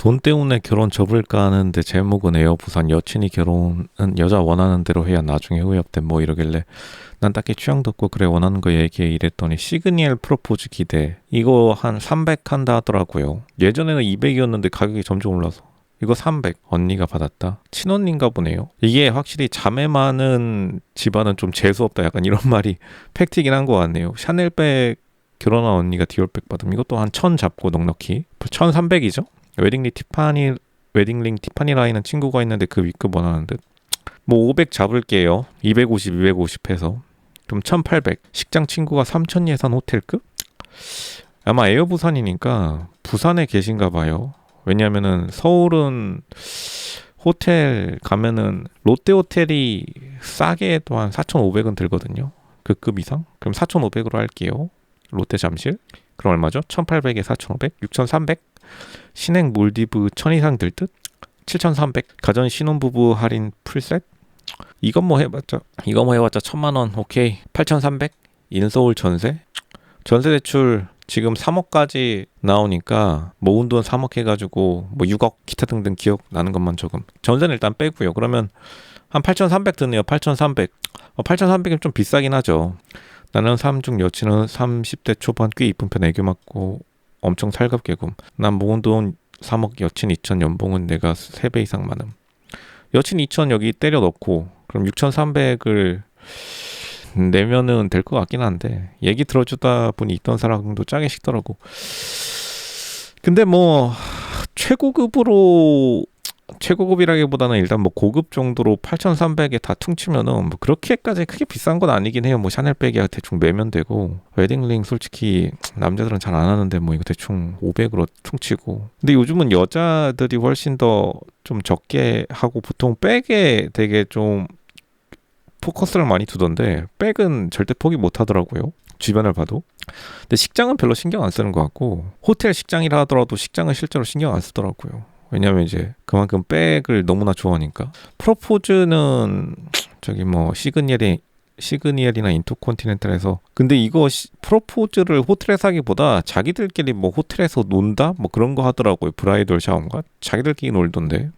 돈 때문에 결혼 접을까 하는데 제목은 에어 부산 여친이 결혼은 여자 원하는 대로 해야 나중에 후회없대 뭐 이러길래 난 딱히 취향도 없고 그래 원하는 거 얘기해 이랬더니 시그니엘 프로포즈 기대. 이거 한 300 한다 하더라고요. 예전에는 200이었는데 가격이 점점 올라서. 이거 300 언니가 받았다. 친언니인가 보네요. 이게 확실히 자매 많은 집안은 좀 재수없다. 약간 이런 말이 팩트이긴 한 것 같네요. 샤넬백 결혼한 언니가 디올백 받으면 이것도 한1000 잡고 넉넉히. 1300이죠 웨딩링 티파니 웨딩링 티파니 라인은 친구가 있는데 그 위급 원하는 듯 뭐 500 잡을게요 250 250 해서 그럼 1800 식장 친구가 3000 예산 호텔급 아마 에어 부산이니까 부산에 계신가 봐요 왜냐면은 서울은 호텔 가면은 롯데 호텔이 싸게 해도 한 4,500은 들거든요. 그 급 이상? 그럼 4,500으로 할게요. 롯데 잠실. 그럼 얼마죠? 1,800에 4,500, 6,300. 신행 몰디브 1,000 이상 들 듯? 7,300. 가전 신혼부부 할인 풀셋? 이건 뭐 해봤자 이거 뭐 해봤자 천만 원 오케이 8,300 인서울 전세 전세 대출 지금 3억까지 나오니까 모은 돈 3억 해가지고 뭐 6억 기타 등등 기억 나는 것만 조금 전세는 일단 빼고요. 그러면 한 8,300 드네요. 8,300. 어, 8,300이면 좀 비싸긴 하죠. 나는 삼중 여친은 30대 초반 꽤 이쁜 편 애교 맞고 엄청 살갑게 굼. 난 모은 돈 3억 여친 2천 연봉은 내가 3배 이상 많음. 여친 2천 여기 때려 넣고 그럼 6,300을 내면은 될 것 같긴 한데 얘기 들어주다 보니 있던 사람도 짜게 식더라고. 근데 뭐 최고급으로 최고급이라기보다는 일단 뭐 고급 정도로 8,300에 다 퉁치면은 뭐 그렇게까지 크게 비싼 건 아니긴 해요. 뭐 샤넬백이야 대충 매면 되고 웨딩링 솔직히 남자들은 잘 안 하는데 뭐 이거 대충 500으로 퉁치고. 근데 요즘은 여자들이 훨씬 더 좀 적게 하고 보통 백에 되게 좀 포커스를 많이 두던데 백은 절대 포기 못 하더라고요. 주변을 봐도. 근데 식장은 별로 신경 안 쓰는 것 같고 호텔 식장이라 하더라도 식장은 실제로 신경 안 쓰더라고요. 왜냐면 이제 그만큼 백을 너무나 좋아하니까. 프로포즈는 저기 뭐 시그니엘이 시그니엘이나 인터콘티넨탈에서 근데 이거 시, 프로포즈를 호텔에서 하기보다 자기들끼리 뭐 호텔에서 논다? 뭐 그런 거 하더라고요 브라이덜 샤워인가? 자기들끼리 놀던데.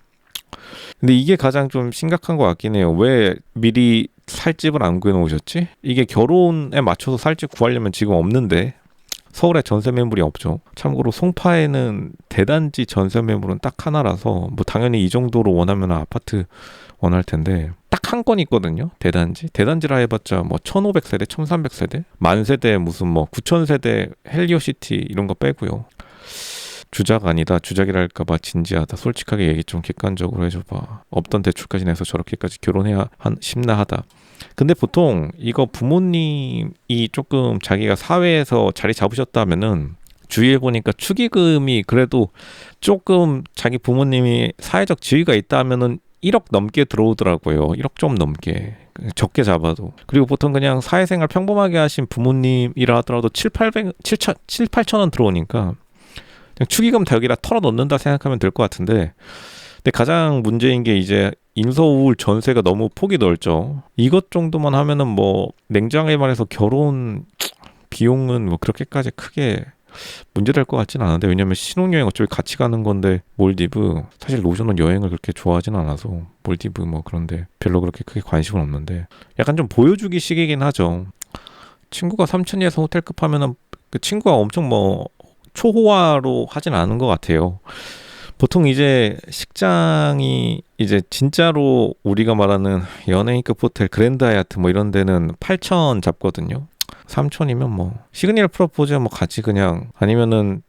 근데 이게 가장 좀 심각한 것 같긴 해요. 왜 미리 살집을 안 구해놓으셨지? 이게 결혼에 맞춰서 살집 구하려면 지금 없는데 서울에 전세 매물이 없죠. 참고로 송파에는 대단지 전세 매물은 딱 하나라서 뭐 당연히 이 정도로 원하면 아파트 원할 텐데 딱 한 건 있거든요. 대단지. 대단지라 해봤자 뭐 1500세대, 1300세대, 만세대 무슨 뭐 9000세대 헬리오시티 이런 거 빼고요. 주작 아니다. 주작이랄까봐 진지하다. 솔직하게 얘기 좀 객관적으로 해줘봐. 없던 대출까지 내서 저렇게까지 결혼해야 한 심나 하다. 근데 보통 이거 부모님이 조금 자기가 사회에서 자리 잡으셨다면은 주위에 보니까 축의금이 그래도 조금 자기 부모님이 사회적 지위가 있다면은 1억 넘게 들어오더라고요. 1억 좀 넘게. 적게 잡아도. 그리고 보통 그냥 사회생활 평범하게 하신 부모님이라 하더라도 7, 800, 7, 7 8천 원 들어오니까 그냥 축의금 다 여기다 털어 넣는다 생각하면 될 것 같은데 근데 가장 문제인 게 이제 인서울 전세가 너무 폭이 넓죠. 이것 정도만 하면은 뭐 냉장하게 말해서 결혼 비용은 뭐 그렇게까지 크게 문제될 것 같지는 않은데 왜냐면 신혼여행 어차피 같이 가는 건데 몰디브 사실 로션은 여행을 그렇게 좋아하진 않아서 몰디브 뭐 그런데 별로 그렇게 크게 관심은 없는데 약간 좀 보여주기 식이긴 하죠. 친구가 삼천리에서 호텔급 하면은 그 친구가 엄청 뭐 초호화로 하진 않은 것 같아요. 보통 이제 식장이 이제 진짜로 우리가 말하는 연예인급 호텔 그랜드 하얏트 뭐 이런 데는 8천 잡거든요. 3천이면 뭐 시그니엘 프로포즈 뭐 같이 그냥. 아니면은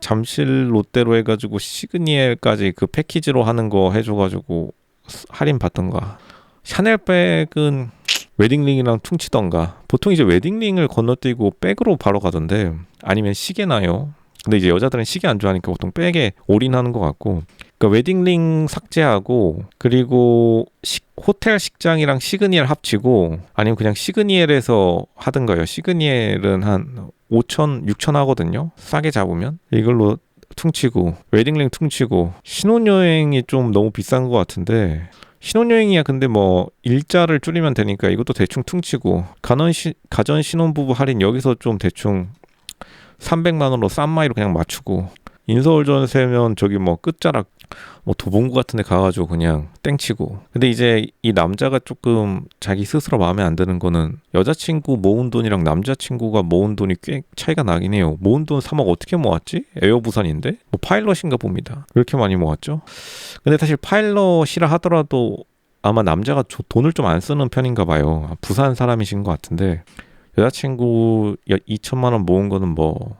잠실 롯데로 해가지고 시그니엘까지 그 패키지로 하는 거 해줘가지고 할인 받던가. 샤넬백은 웨딩링이랑 퉁치던가. 보통 이제 웨딩링을 건너뛰고 백으로 바로 가던데 아니면 시계나요 근데 이제 여자들은 시계 안 좋아하니까 보통 백에 올인하는 것 같고 그러니까 웨딩링 삭제하고 그리고 시, 호텔 식장이랑 시그니엘 합치고 아니면 그냥 시그니엘에서 하든가요. 시그니엘은 한 5천, 6천 하거든요. 싸게 잡으면 이걸로 퉁치고 웨딩링 퉁치고 신혼여행이 좀 너무 비싼 것 같은데 신혼여행이야 근데 뭐 일자를 줄이면 되니까 이것도 대충 퉁치고 가전 시, 가전 신혼부부 할인 여기서 좀 대충 300만 원으로 싼 마이로 그냥 맞추고 인서울 전 세면 저기 뭐 끝자락 뭐 도봉구 같은 데 가가지고 그냥 땡치고. 근데 이제 이 남자가 조금 자기 스스로 마음에 안 드는 거는 여자친구 모은 돈이랑 남자친구가 모은 돈이 꽤 차이가 나긴 해요. 모은 돈 3억 어떻게 모았지? 에어부산인데? 뭐 파일럿인가 봅니다. 그렇게 많이 모았죠? 근데 사실 파일럿이라 하더라도 아마 남자가 조- 돈을 좀 안 쓰는 편인가 봐요. 부산 사람이신 것 같은데 여자친구 2천만 원 모은 거는 뭐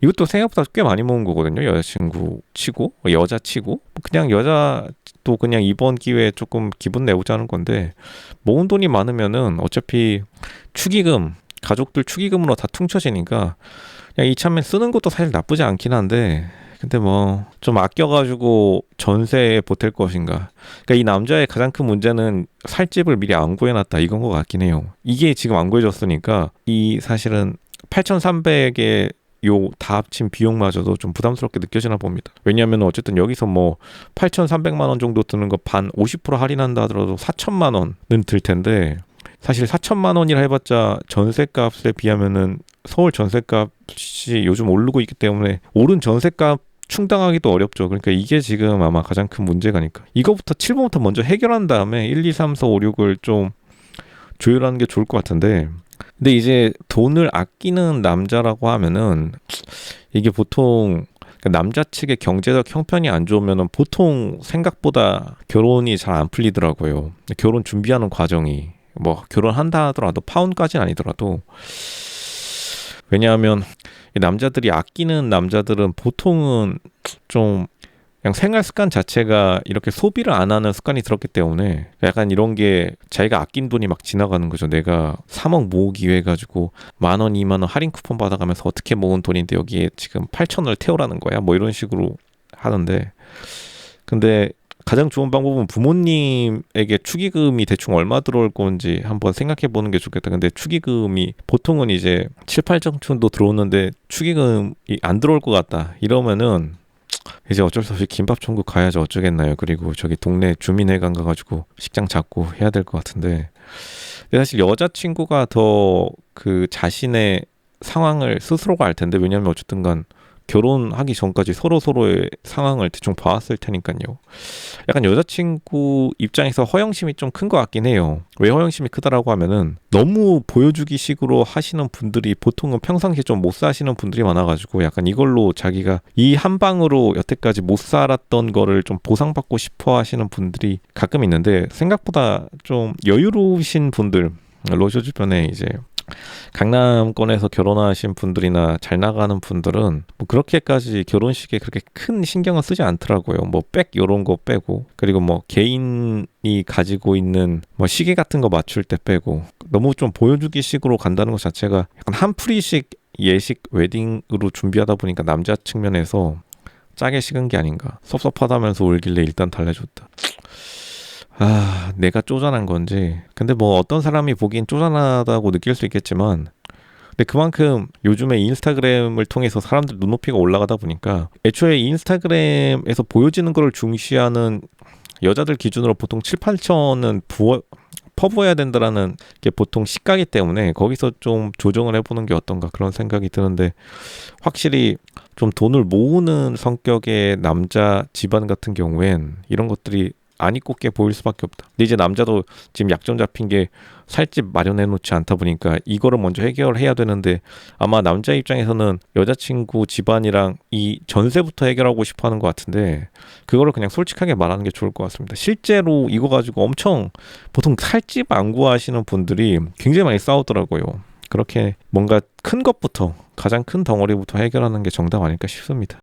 이것도 생각보다 꽤 많이 모은 거거든요. 여자친구 치고 여자 치고 뭐 그냥 여자도 그냥 이번 기회에 조금 기분 내보자는 건데 모은 돈이 많으면은 어차피 축의금 가족들 축의금으로 다 퉁쳐지니까 그냥 이참에 쓰는 것도 사실 나쁘지 않긴 한데 근데 뭐 좀 아껴가지고 전세에 보탤 것인가 그러니까 이 남자의 가장 큰 문제는 살 집을 미리 안 구해놨다 이건 것 같긴 해요 이게 지금 안 구해졌으니까 이 사실은 8,300에 요다 합친 비용마저도 좀 부담스럽게 느껴지나 봅니다. 왜냐하면 어쨌든 여기서 뭐 8,300만 원 정도 드는 거 반 50% 할인한다 하더라도 4천만 원은 들 텐데 사실 4천만 원이라 해봤자 전세값에 비하면은 서울 전세값이 요즘 오르고 있기 때문에 오른 전세값 충당하기도 어렵죠. 그러니까 이게 지금 아마 가장 큰 문제가니까 이거부터 7번부터 먼저 해결한 다음에 1, 2, 3, 4, 5, 6을 좀 조율하는 게 좋을 것 같은데 근데 이제 돈을 아끼는 남자라고 하면은 이게 보통 그러니까 남자 측의 경제적 형편이 안 좋으면은 보통 생각보다 결혼이 잘 안 풀리더라고요. 결혼 준비하는 과정이 뭐 결혼한다 하더라도 파혼까지는 아니더라도 왜냐하면 이 남자들이 아끼는 남자들은 보통은 좀 그냥 생활 습관 자체가 이렇게 소비를 안 하는 습관이 들었기 때문에 약간 이런 게 자기가 아낀 돈이 막 지나가는 거죠. 내가 3억 모으기 위해 가지고 만 원, 2만 원 할인 쿠폰 받아가면서 어떻게 모은 돈인데 여기에 지금 8천 원을 태우라는 거야. 뭐 이런 식으로 하는데 근데 가장 좋은 방법은 부모님에게 축의금이 대충 얼마 들어올 건지 한번 생각해 보는 게 좋겠다. 근데 축의금이 보통은 이제 7, 8천 정도 들어오는데 축의금이 안 들어올 것 같다. 이러면은 이제 어쩔 수 없이 김밥 천국 가야지 어쩌겠나요. 그리고 저기 동네 주민회관 가가지고 식장 잡고 해야 될 것 같은데. 근데 사실 여자친구가 더 그 자신의 상황을 스스로가 알 텐데 왜냐면 어쨌든 간 결혼하기 전까지 서로 서로의 상황을 대충 봐왔을 테니까요. 약간 여자친구 입장에서 허영심이 좀 큰 것 같긴 해요. 왜 허영심이 크다라고 하면은 너무 보여주기 식으로 하시는 분들이 보통은 평상시에 좀못 사시는 분들이 많아가지고 약간 이걸로 자기가 이 한 방으로 여태까지 못 살았던 거를 좀 보상받고 싶어 하시는 분들이 가끔 있는데 생각보다 좀 여유로우신 분들 로저 주변에 이제 강남권에서 결혼하신 분들이나 잘 나가는 분들은 뭐 그렇게까지 결혼식에 그렇게 큰 신경을 쓰지 않더라고요. 뭐 백 요런 거 빼고 그리고 뭐 개인이 가지고 있는 뭐 시계 같은 거 맞출 때 빼고 너무 좀 보여주기 식으로 간다는 것 자체가 약간 한풀이식 예식 웨딩으로 준비하다 보니까 남자 측면에서 짜게 식은 게 아닌가 섭섭하다면서 울길래 일단 달래줬다. 아, 내가 쪼잔한 건지. 근데 뭐 어떤 사람이 보기엔 쪼잔하다고 느낄 수 있겠지만, 근데 그만큼 요즘에 인스타그램을 통해서 사람들 눈높이가 올라가다 보니까 애초에 인스타그램에서 보여지는 거를 중시하는 여자들 기준으로 보통 7, 8천은 부어, 퍼부어야 된다라는 게 보통 시가기 때문에 거기서 좀 조정을 해보는 게 어떤가 그런 생각이 드는데 확실히 좀 돈을 모으는 성격의 남자 집안 같은 경우엔 이런 것들이 안 입고 게 보일 수밖에 없다. 근데 이제 남자도 지금 약점 잡힌 게 살집 마련해 놓지 않다 보니까 이거를 먼저 해결해야 되는데 아마 남자 입장에서는 여자친구 집안이랑 이 전세부터 해결하고 싶어 하는 것 같은데 그거를 그냥 솔직하게 말하는 게 좋을 것 같습니다. 실제로 이거 가지고 엄청 보통 살집 안 구하시는 분들이 굉장히 많이 싸우더라고요. 그렇게 뭔가 큰 것부터 가장 큰 덩어리부터 해결하는 게 정답 아닐까 싶습니다.